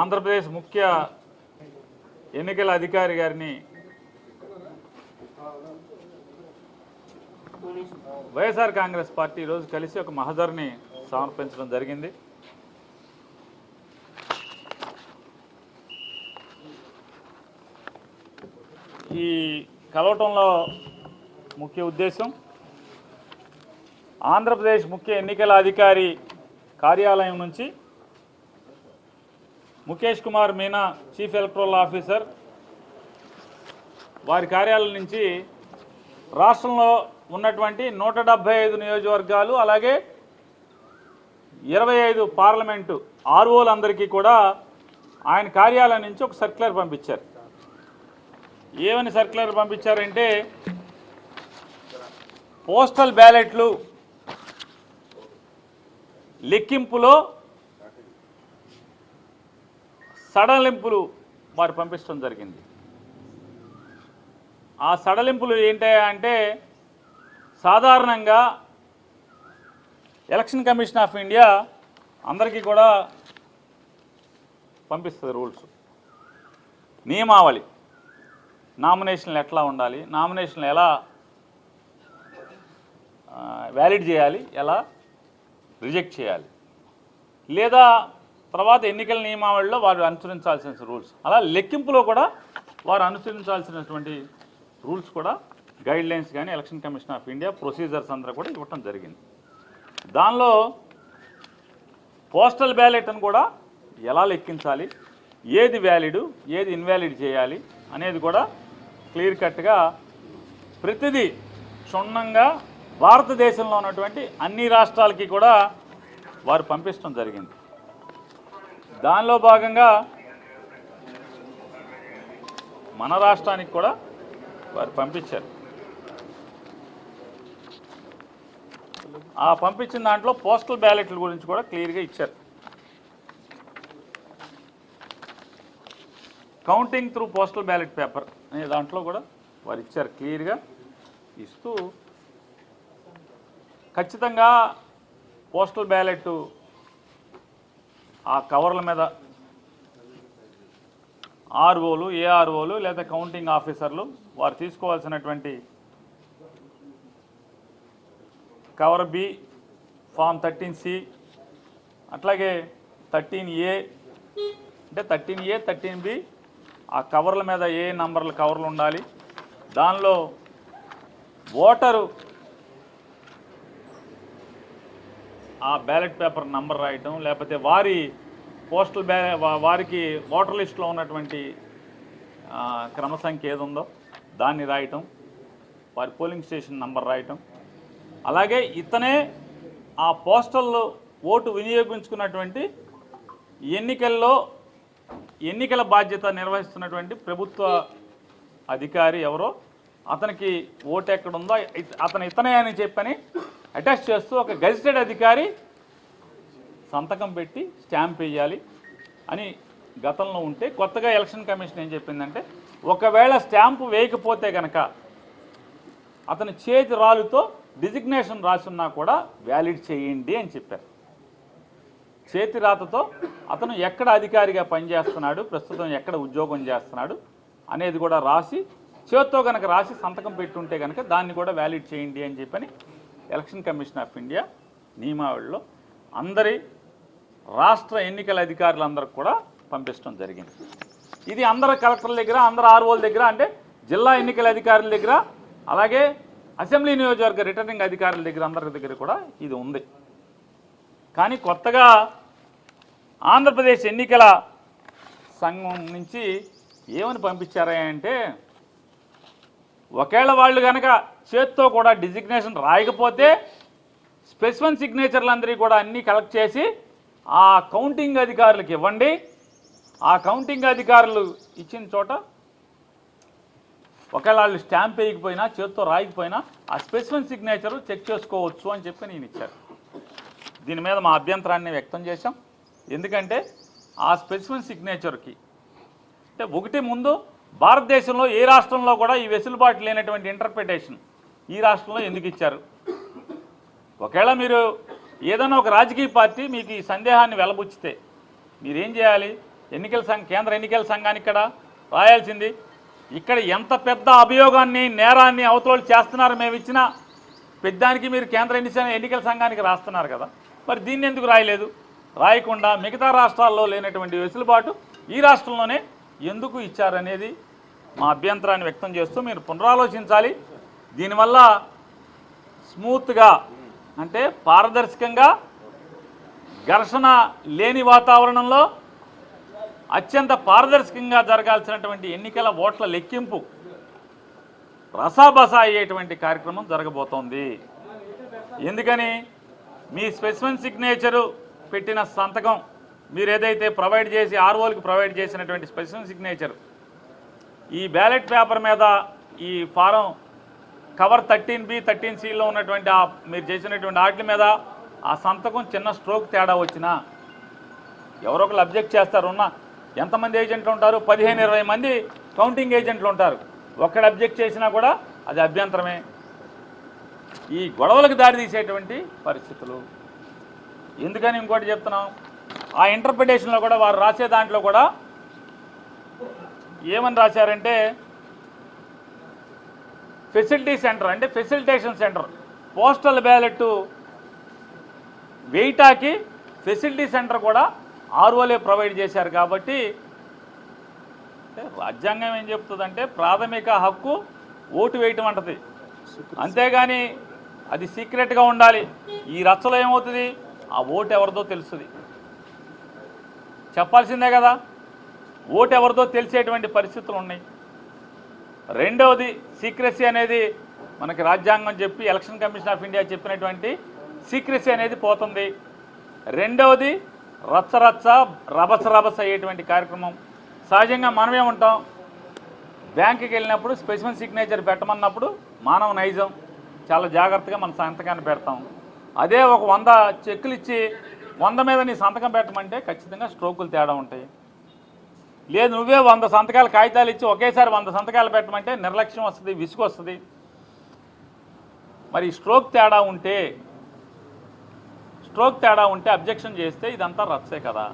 ఆంధ్రప్రదేశ్ ముఖ్య ఎన్నికల అధికారి గారిని వైఎస్ఆర్ కాంగ్రెస్ పార్టీ ఈరోజు కలిసి ఒక మహజర్ని సమర్పించడం జరిగింది. ఈ కలవటంలో ముఖ్య ఉద్దేశం ఆంధ్రప్రదేశ్ ముఖ్య ఎన్నికల అధికారి కార్యాలయం నుంచి Mukesh Kumar Meena chief electoral officer. వారి కార్యాలయం నుంచి రాష్ట్రంలో ఉన్నటువంటి నూట ఐదు నియోజకవర్గాలు అలాగే ఇరవై ఐదు పార్లమెంటు ఆర్ఓలందరికీ కూడా ఆయన కార్యాలయం నుంచి ఒక సర్క్యులర్ పంపించారు. ఏమని సర్క్యులర్ పంపించారంటే పోస్టల్ బ్యాలెట్లు లెక్కింపులో సడలింపులు వారు పంపించడం జరిగింది. ఆ సడలింపులు ఏంటి అంటే సాధారణంగా ఎలక్షన్ కమిషన్ ఆఫ్ ఇండియా అందరికీ కూడా పంపిస్తుంది రూల్స్. నియమావళి. నామినేషన్లు ఎట్లా ఉండాలి? నామినేషన్లు ఎలా వ్యాలిడ్ చేయాలి? ఎలా రిజెక్ట్ చేయాలి? లేదా తర్వాత ఎన్నికల నియమావళిలో వారు అనుసరించాల్సిన రూల్స్. అలా లెక్కింపులో కూడా వారు అనుసరించాల్సినటువంటి రూల్స్ కూడా గైడ్ లైన్స్ కానీ election commission of India procedures అందరూ కూడా ఇవ్వటం జరిగింది. దానిలో పోస్టల్ బ్యాలెట్ అని కూడా ఎలా లెక్కించాలి ఏది వ్యాలిడ్ ఏది ఇన్వాలిడ్ చేయాలి అనేది కూడా క్లియర్ కట్గా ప్రతిదీ క్షుణ్ణంగా భారతదేశంలో ఉన్నటువంటి అన్ని రాష్ట్రాలకి కూడా వారు పంపించడం జరిగింది. దానిలో భాగంగా మన రాష్ట్రానికి కూడా వారు పంపించారు. ఆ పంపించిన దాంట్లో పోస్టల్ బ్యాలెట్ల గురించి కూడా క్లియర్గా ఇచ్చారు. Counting through postal ballot paper అనే దాంట్లో కూడా వారు ఇచ్చారు క్లియర్గా ఇస్తూ ఖచ్చితంగా పోస్టల్ బ్యాలెట్ ఆ కవర్ల మీద ఆర్ఓలు ఏఆర్ఓలు లేదా కౌంటింగ్ ఆఫీసర్లు వారు తీసుకోవాల్సినటువంటి cover B form thirteen C అట్లాగే థర్టీన్ ఏ అంటే థర్టీన్ ఏ థర్టీన్ బి ఆ కవర్ల మీద ఏ నంబర్ల కవర్లు ఉండాలి దానిలో ఓటరు ఆ బ్యాలెట్ పేపర్ నంబర్ రాయటం లేకపోతే వారి పోస్టల్ బ్యా వారికి ఓటర్ లిస్ట్లో ఉన్నటువంటి క్రమ సంఖ్య ఏది ఉందో దాన్ని రాయటం వారి పోలింగ్ స్టేషన్ నంబర్ రాయటం. అలాగే ఇతనే ఆ పోస్టల్ ఓటు వినియోగించుకున్నటువంటి ఎన్నికల్లో ఎన్నికల బాధ్యత నిర్వహిస్తున్నటువంటి ప్రభుత్వ అధికారి ఎవరో అతనికి ఓటు ఎక్కడుందో అతను ఇతనే అని చెప్పని అటాచ్ చేస్తూ ఒక గజిటెడ్ అధికారి సంతకం పెట్టి స్టాంప్ వేయాలి అని గతంలో ఉంటే కొత్తగా ఎలక్షన్ కమిషన్ ఏం చెప్పిందంటే ఒకవేళ స్టాంపు వేయకపోతే కనుక అతని చేతి రాలుతో డిజిగ్నేషన్ రాసున్నా కూడా వ్యాలిడ్ చేయండి అని చెప్పారు. చేతి రాతతో అతను ఎక్కడ అధికారిగా పనిచేస్తున్నాడు ప్రస్తుతం ఎక్కడ ఉద్యోగం చేస్తున్నాడు అనేది కూడా రాసి చేత్తో కనుక రాసి సంతకం పెట్టుంటే కనుక దాన్ని కూడా వ్యాలిడ్ చేయండి అని చెప్పని ఎలక్షన్ కమిషన్ ఆఫ్ ఇండియా నియమావళిలో అందరి రాష్ట్ర ఎన్నికల అధికారులందరికి కూడా పంపించడం జరిగింది. ఇది అందరు కలెక్టర్ల దగ్గర అందరు ఆర్ఓల దగ్గర అంటే జిల్లా ఎన్నికల అధికారుల దగ్గర అలాగే అసెంబ్లీ నియోజకవర్గ రిటర్నింగ్ అధికారుల దగ్గర అందరి దగ్గర కూడా ఇది ఉంది. కానీ కొత్తగా ఆంధ్రప్రదేశ్ ఎన్నికల సంఘం నుంచి ఏమని పంపించారా అంటే ఒకవేళ వాళ్ళు కనుక చేత్తో కూడా డిజిగ్నేషన్ రాయకపోతే స్పెసిఫన్ సిగ్నేచర్లందరికీ కూడా అన్నీ కలెక్ట్ చేసి ఆ కౌంటింగ్ అధికారులకు ఇవ్వండి. ఆ కౌంటింగ్ అధికారులు ఇచ్చిన చోట ఒకవేళ వాళ్ళు స్టాంప్ వేయకపోయినా చేత్తో రాయకపోయినా ఆ స్పెసిఫిన్ సిగ్నేచర్ చెక్ చేసుకోవచ్చు అని చెప్పి నేను ఇచ్చారు దీని మీద మా అభ్యంతరాన్ని వ్యక్తం చేశాం. ఎందుకంటే ఆ స్పెసిఫిన్ సిగ్నేచర్కి అంటే ఒకటి ముందు భారతదేశంలో ఏ రాష్ట్రంలో కూడా ఈ వెసులుబాటు లేనటువంటి ఇంటర్ప్రిటేషన్ ఈ రాష్ట్రంలో ఎందుకు ఇచ్చారు? ఒకవేళ మీరు ఏదైనా ఒక రాజకీయ పార్టీ మీకు ఈ సందేహాన్ని వెలబుచ్చితే మీరేం చేయాలి? ఎన్నికల సంఘ కేంద్ర ఎన్నికల సంఘానికి ఇక్కడ రాయాల్సింది. ఇక్కడ ఎంత పెద్ద అభియోగాన్ని నేరాన్ని అవతలోలు చేస్తున్నారు మేము ఇచ్చిన పెద్దానికి మీరు కేంద్ర ఎన్నికల ఎన్నికల సంఘానికి రాస్తున్నారు కదా. మరి దీన్ని ఎందుకు రాయలేదు? రాయకుండా మిగతా రాష్ట్రాల్లో లేనటువంటి వెసులుబాటు ఈ రాష్ట్రంలోనే ఎందుకు ఇచ్చారనేది మా అభ్యంతరాన్ని వ్యక్తం చేస్తూ మీరు పునరాలోచించాలి. దీనివల్ల స్మూత్గా అంటే పారదర్శకంగా ఘర్షణ లేని వాతావరణంలో అత్యంత పారదర్శకంగా జరగాల్సినటువంటి ఎన్నికల ఓట్ల లెక్కింపు రసాబసా అయ్యేటువంటి కార్యక్రమం జరగబోతోంది. ఎందుకని? మీ స్పెసిఫిన్ సిగ్నేచరు పెట్టిన సంతకం మీరు ఏదైతే ప్రొవైడ్ చేసి ఆర్ఓలకి ప్రొవైడ్ చేసినటువంటి స్పెసిఫిన్ సిగ్నేచర్ ఈ బ్యాలెట్ పేపర్ మీద ఈ form cover thirteen B thirteen సిలో ఉన్నటువంటి ఆ మీరు చేసినటువంటి వాటి మీద ఆ సంతకం చిన్న స్ట్రోక్ తేడా వచ్చినా ఎవరో ఒకరు అబ్జెక్ట్ చేస్తారు ఉన్న ఎంతమంది ఏజెంట్లు ఉంటారు? పదిహేను ఇరవై మంది కౌంటింగ్ ఏజెంట్లు ఉంటారు. ఒక్కడ అబ్జెక్ట్ చేసినా కూడా అది అభ్యంతరమే. ఈ గొడవలకు దారితీసేటువంటి పరిస్థితులు. ఎందుకని ఇంకోటి చెప్తున్నాం? ఆ ఇంటర్ప్రిటేషన్లో కూడా వారు రాసే దాంట్లో కూడా ఏమని రాశారంటే ఫెసిలిటీ సెంటర్ అంటే ఫెసిలిటేషన్ సెంటర్. పోస్టల్ బ్యాలెట్ వెయిటాకి ఫెసిలిటీ సెంటర్ కూడా ఆర్ఓలే ప్రొవైడ్ చేశారు కాబట్టి రాజ్యాంగం ఏం చెప్తుందంటే ప్రాథమిక హక్కు ఓటు వేయటం అంటది. అంతేగాని అది సీక్రెట్గా ఉండాలి. ఈ రచ్చలో ఏమవుతుంది? ఆ ఓటు ఎవరిదో తెలుస్తుంది. చెప్పాల్సిందే కదా. ఓటు ఎవరిదో తెలిసేటువంటి పరిస్థితులు ఉన్నాయి. రెండవది సీక్రసీ అనేది మనకి రాజ్యాంగం చెప్పి ఎలక్షన్ కమిషన్ ఆఫ్ ఇండియా చెప్పినటువంటి సీక్రసీ అనేది పోతుంది. రెండవది రచ్చరచ్చ రభస రభస అయ్యేటువంటి కార్యక్రమం. సహజంగా మనమే ఉంటాం. బ్యాంకుకి వెళ్ళినప్పుడు స్పెసిఫిక్ సిగ్నేచర్ పెట్టమన్నప్పుడు మానవ నైజం. చాలా జాగ్రత్తగా మన సంతకాన్ని పెడతాం. అదే ఒక వంద చెక్కులు ఇచ్చి వంద మీద నీ సంతకం పెట్టమంటే ఖచ్చితంగా స్ట్రోకులు తేడా ఉంటాయి. లేదు నువ్వే వంద సంతకాలు కాగితాలు ఇచ్చి ఒకేసారి వంద సంతకాలు పెట్టమంటే నిర్లక్ష్యం వస్తుంది విసుగు వస్తుంది. మరి స్ట్రోక్ తేడా ఉంటే స్ట్రోక్ తేడా ఉంటే అబ్జెక్షన్ చేస్తే ఇదంతా రచ్చే కదా.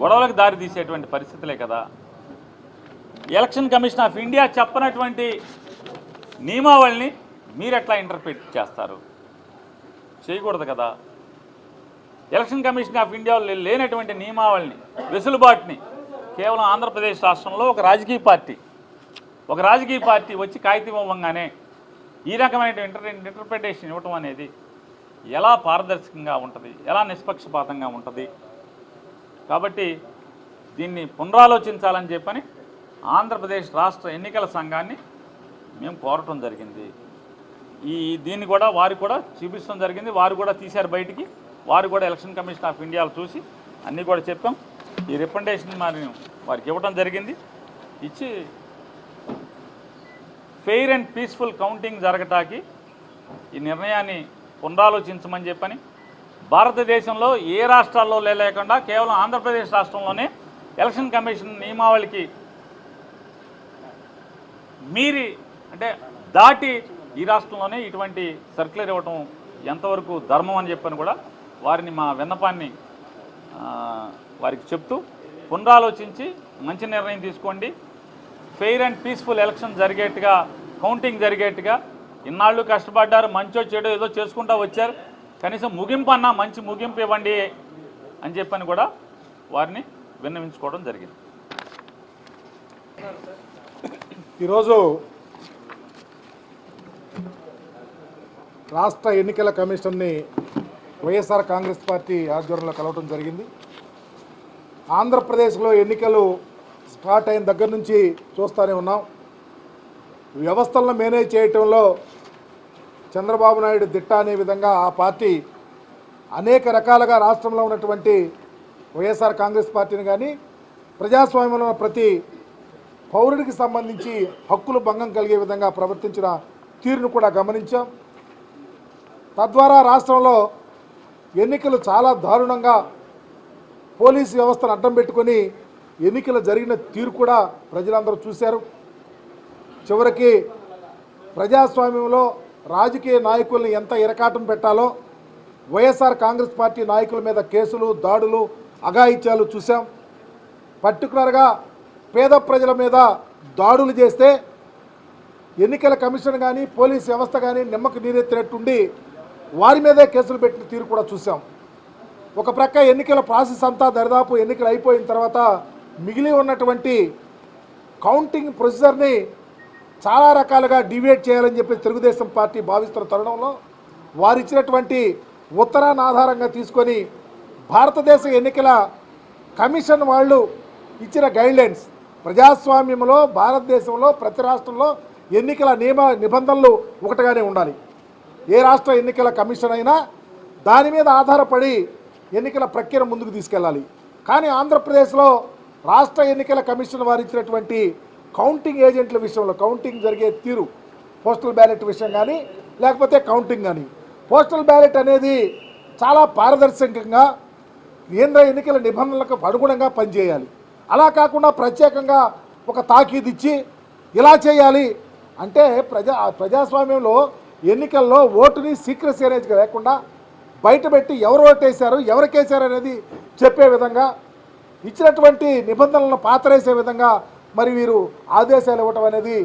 గొడవలకు దారి తీసేటువంటి పరిస్థితులే కదా. ఎలక్షన్ కమిషన్ ఆఫ్ ఇండియా చెప్పనటువంటి నియమావళిని మీరు ఎట్లా ఇంటర్ప్రిట్ చేస్తారు? చేయకూడదు కదా. ఎలక్షన్ కమిషన్ ఆఫ్ ఇండియాలో లేనటువంటి నియమావళిని వెసులుబాటుని కేవలం ఆంధ్రప్రదేశ్ రాష్ట్రంలో ఒక రాజకీయ పార్టీ. ఒక రాజకీయ పార్టీ వచ్చి కాగితం ఇవ్వగానే ఈ రకమైన ఇంటర్ ఇంటర్ప్రిటేషన్ ఇవ్వటం అనేది ఎలా పారదర్శకంగా ఉంటుంది? ఎలా నిష్పక్షపాతంగా ఉంటుంది? కాబట్టి దీన్ని పునరాలోచించాలని చెప్పని ఆంధ్రప్రదేశ్ రాష్ట్ర ఎన్నికల సంఘాన్ని మేము కోరటం జరిగింది. ఈ దీన్ని కూడా వారు కూడా చూపించడం జరిగింది. వారు కూడా తీశారు బయటికి. వారు కూడా ఎలక్షన్ కమిషన్ ఆఫ్ ఇండియాలో చూసి అన్నీ కూడా చెప్పాం. ఈ రికమెండేషన్ మరి వారికి ఇవ్వడం జరిగింది. ఇచ్చి ఫెయిర్ అండ్ పీస్ఫుల్ కౌంటింగ్ జరగటానికి ఈ నిర్ణయాన్ని పునరాలోచించమని చెప్పని భారతదేశంలో ఏ రాష్ట్రాల్లో లేకుండా కేవలం ఆంధ్రప్రదేశ్ రాష్ట్రంలోనే ఎలక్షన్ కమిషన్ నియమావళికి మీరి అంటే దాటి ఈ రాష్ట్రంలోనే ఇటువంటి సర్క్యులర్ ఇవ్వటం ఎంతవరకు ధర్మం అని చెప్పని కూడా వారిని మా విన్నపాన్ని వారికి చెప్తూ పునరాలోచించి మంచి నిర్ణయం తీసుకోండి. ఫెయిర్ అండ్ పీస్ఫుల్ ఎలక్షన్ జరిగేట్టుగా కౌంటింగ్ జరిగేట్టుగా ఇన్నాళ్ళు కష్టపడ్డారు మంచో చెడో ఏదో చేసుకుంటూ వచ్చారు. కనీసం ముగింపు అన్నా మంచి ముగింపు ఇవ్వండి అని చెప్పని కూడా వారిని విన్నవించుకోవడం జరిగింది. ఈరోజు రాష్ట్ర ఎన్నికల కమిషన్ని వైఎస్ఆర్ కాంగ్రెస్ పార్టీ ఆధ్వర్యంలో కలవటం జరిగింది. ఆంధ్రప్రదేశ్లో ఎన్నికలు స్టార్ట్ అయిన దగ్గర నుంచి చూస్తూనే ఉన్నాం. వ్యవస్థలను మేనేజ్ చేయటంలో చంద్రబాబు నాయుడు దిట్ట అనే విధంగా ఆ పార్టీ అనేక రకాలుగా రాష్ట్రంలో ఉన్నటువంటి వైఎస్ఆర్ కాంగ్రెస్ పార్టీని కానీ ప్రజాస్వామ్యంలో ఉన్న ప్రతి పౌరుడికి సంబంధించి హక్కులు భంగం కలిగే విధంగా ప్రవర్తించిన తీరును కూడా గమనించాం. తద్వారా రాష్ట్రంలో ఎన్నికలు చాలా దారుణంగా పోలీసు వ్యవస్థను అడ్డం పెట్టుకొని ఎన్నికల జరిగిన తీరు కూడా ప్రజలందరూ చూశారు. చివరికి ప్రజాస్వామ్యంలో రాజకీయ నాయకుల్ని ఎంత ఇరకాటం పెట్టాలో వైఎస్ఆర్ కాంగ్రెస్ పార్టీ నాయకుల మీద కేసులు దాడులు అఘాయిత్యాలు చూసాం పర్టికులర్గా పేద ప్రజల మీద దాడులు చేస్తే ఎన్నికల కమిషన్ కానీ పోలీస్ వ్యవస్థ కానీ నిమ్మకు నీరెత్తినట్టుండి వారి మీదే కేసులు పెట్టిన తీరు కూడా చూసాం ఒక ప్రక్క ఎన్నికల ప్రాసెస్ అంతా దరిదాపు ఎన్నికలు అయిపోయిన తర్వాత మిగిలి ఉన్నటువంటి కౌంటింగ్ ప్రొసీజర్ని చాలా రకాలుగా డివేట్ చేయాలని చెప్పి తెలుగుదేశం పార్టీ భావిస్తున్న తరుణంలో వారు ఇచ్చినటువంటి ఉత్తరాన్ని ఆధారంగా తీసుకొని భారతదేశ ఎన్నికల కమిషన్ వాళ్ళు ఇచ్చిన గైడ్లైన్స్ ప్రజాస్వామ్యంలో భారతదేశంలో ప్రతి రాష్ట్రంలో ఎన్నికల నియమ నిబంధనలు ఒకటిగానే ఉండాలి. ఏ రాష్ట్ర ఎన్నికల కమిషన్ అయినా దాని మీద ఆధారపడి ఎన్నికల ప్రక్రియ ముందుకు తీసుకెళ్ళాలి. కానీ ఆంధ్రప్రదేశ్లో రాష్ట్ర ఎన్నికల కమిషన్ వారు ఇచ్చినటువంటి కౌంటింగ్ ఏజెంట్ల విషయంలో కౌంటింగ్ జరిగే తీరు పోస్టల్ బ్యాలెట్ విషయం కానీ లేకపోతే కౌంటింగ్ కానీ పోస్టల్ బ్యాలెట్ అనేది చాలా పారదర్శకంగా కేంద్ర ఎన్నికల నిబంధనలకు అనుగుణంగా పనిచేయాలి. అలా కాకుండా ప్రత్యేకంగా ఒక తాకీదు ఇచ్చి ఇలా చేయాలి అంటే ప్రజా ప్రజాస్వామ్యంలో ఎన్నికల్లో ఓటుని సీక్రెసీ అనేది లేకుండా బయటపెట్టి ఎవరు ఓటేశారు ఎవరికేశారు అనేది చెప్పే విధంగా ఇచ్చినటువంటి నిబంధనలను పాతరేసే విధంగా మరి వీరు ఆదేశాలు ఇవ్వటం అనేది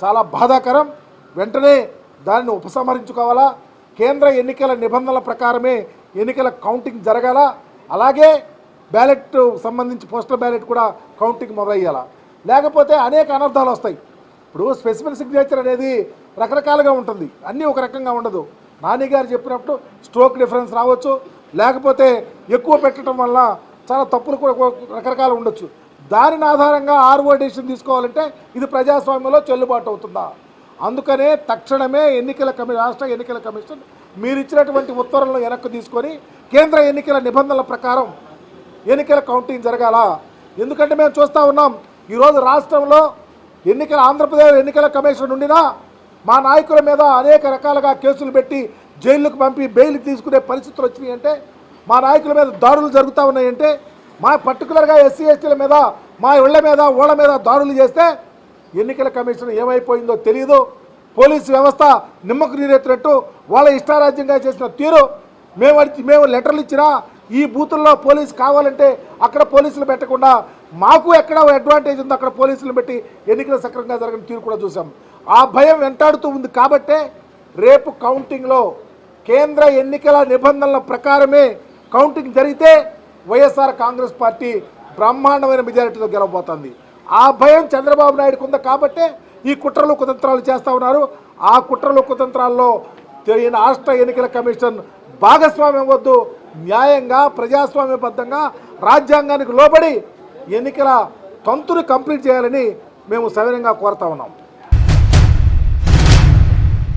చాలా బాధాకరం. వెంటనే దానిని ఉపసంహరించుకోవాలా? కేంద్ర ఎన్నికల నిబంధనల ప్రకారమే ఎన్నికల కౌంటింగ్ జరగాల? అలాగే బ్యాలెట్ సంబంధించి పోస్టల్ బ్యాలెట్ కూడా కౌంటింగ్ మొదలయ్యాలా? లేకపోతే అనేక అనర్థాలు వస్తాయి. ఇప్పుడు స్పెసిఫిక్ సిగ్నేచర్ అనేది రకరకాలుగా ఉంటుంది. అన్నీ ఒక రకంగా ఉండదు. నాని గారు చెప్పినప్పుడు స్ట్రోక్ డిఫరెన్స్ రావచ్చు. లేకపోతే ఎక్కువ పెట్టడం వల్ల చాలా తప్పులు కూడా రకరకాలు ఉండొచ్చు. దానిని ఆధారంగా ఆర్ఓ డెసిషన్ తీసుకోవాలంటే ఇది ప్రజాస్వామ్యంలో చెల్లుబాటు అవుతుందా? అందుకనే తక్షణమే ఎన్నికల కమి రాష్ట్ర ఎన్నికల కమిషన్ మీరు ఇచ్చినటువంటి ఉత్తర్వులను వెనక్కి తీసుకొని కేంద్ర ఎన్నికల నిబంధనల ప్రకారం ఎన్నికల కౌంటింగ్ జరగాల? ఎందుకంటే మేము చూస్తూ ఉన్నాం ఈరోజు రాష్ట్రంలో ఎన్నికల ఆంధ్రప్రదేశ్ ఎన్నికల కమిషన్ ఉండినా మా నాయకుల మీద అనేక రకాలుగా కేసులు పెట్టి జైళ్ళకు పంపి బెయిల్ తీసుకునే పరిస్థితులు వచ్చినాయి అంటే మా నాయకుల మీద దాడులు జరుగుతూ ఉన్నాయంటే మా పర్టికులర్గా ఎస్సీ ఎస్టీల మీద మా ఇళ్ళ మీద ఓళ్ళ మీద దాడులు చేస్తే ఎన్నికల కమిషన్ ఏమైపోయిందో తెలియదు పోలీసు వ్యవస్థ నిమ్మకు నీరెత్తినట్టు వాళ్ళ ఇష్టారాజ్యంగా చేసిన తీరు మేము మేము లెటర్లు ఇచ్చినా ఈ బూతుల్లో పోలీసు కావాలంటే అక్కడ పోలీసులు పెట్టకుండా మాకు ఎక్కడ అడ్వాంటేజ్ ఉందో అక్కడ పోలీసులు పెట్టి ఎన్నికలు సక్రమంగా జరగని తీరు కూడా చూసాం ఆ భయం వెంటాడుతూ ఉంది కాబట్టే రేపు కౌంటింగ్లో కేంద్ర ఎన్నికల నిబంధనల ప్రకారమే కౌంటింగ్ జరిగితే వైఎస్ఆర్ కాంగ్రెస్ పార్టీ బ్రహ్మాండమైన మెజారిటీతో గెలవబోతోంది. ఆ భయం చంద్రబాబు నాయుడుకు ఉంది కాబట్టే ఈ కుట్రలు కుతంత్రాలు చేస్తూ ఉన్నారు. ఆ కుట్రలు కుతంత్రాల్లో రాష్ట్ర ఎన్నికల కమిషన్ భాగస్వామ్యం వద్దు న్యాయంగా ప్రజాస్వామ్యబద్ధంగా రాజ్యాంగానికి లోబడి ఎన్నికల తంతుని కంప్లీట్ చేయాలని మేము సవినంగా కోరుతా ఉన్నాం.